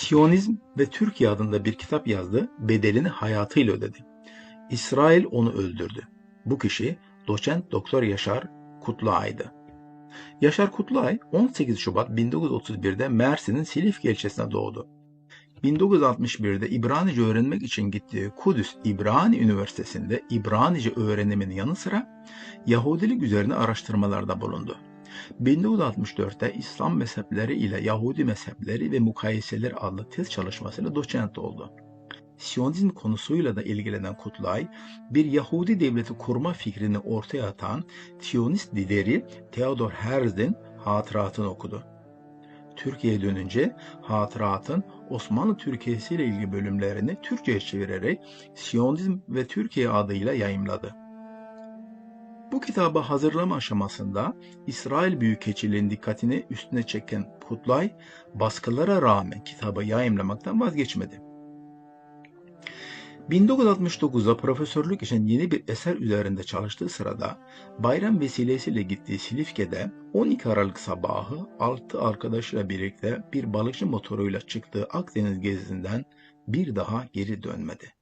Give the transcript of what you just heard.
Siyonizm ve Türkiye adında bir kitap yazdı, bedelini hayatıyla ödedi. İsrail onu öldürdü. Bu kişi doçent doktor Yaşar Kutluay'dı. Yaşar Kutluay 18 Şubat 1931'de Mersin'in Silifke ilçesine doğdu. 1961'de İbranice öğrenmek için gittiği Kudüs İbrani Üniversitesi'nde İbranice öğreniminin yanı sıra Yahudilik üzerine araştırmalarda bulundu. 1964'te İslam mezhepleri ile Yahudi mezhepleri ve mukayeseler adlı tez çalışmasıyla doçent oldu. Siyonizm konusuyla da ilgilenen Kutlay, bir Yahudi devleti kurma fikrini ortaya atan Siyonist lideri Theodor Herzl'in hatıratını okudu. Türkiye'ye dönünce hatıratın Osmanlı Türkiye'si ile ilgili bölümlerini Türkçe'ye çevirerek Siyonizm ve Türkiye adıyla yayımladı. Bu kitabı hazırlama aşamasında İsrail Büyükelçiliğinin dikkatini üstüne çeken Kutlay, baskılara rağmen kitabı yayımlamaktan vazgeçmedi. 1969'da profesörlük için yeni bir eser üzerinde çalıştığı sırada bayram vesilesiyle gittiği Silifke'de 12 Aralık sabahı 6 arkadaşıyla birlikte bir balıkçı motoruyla çıktığı Akdeniz gezisinden bir daha geri dönmedi.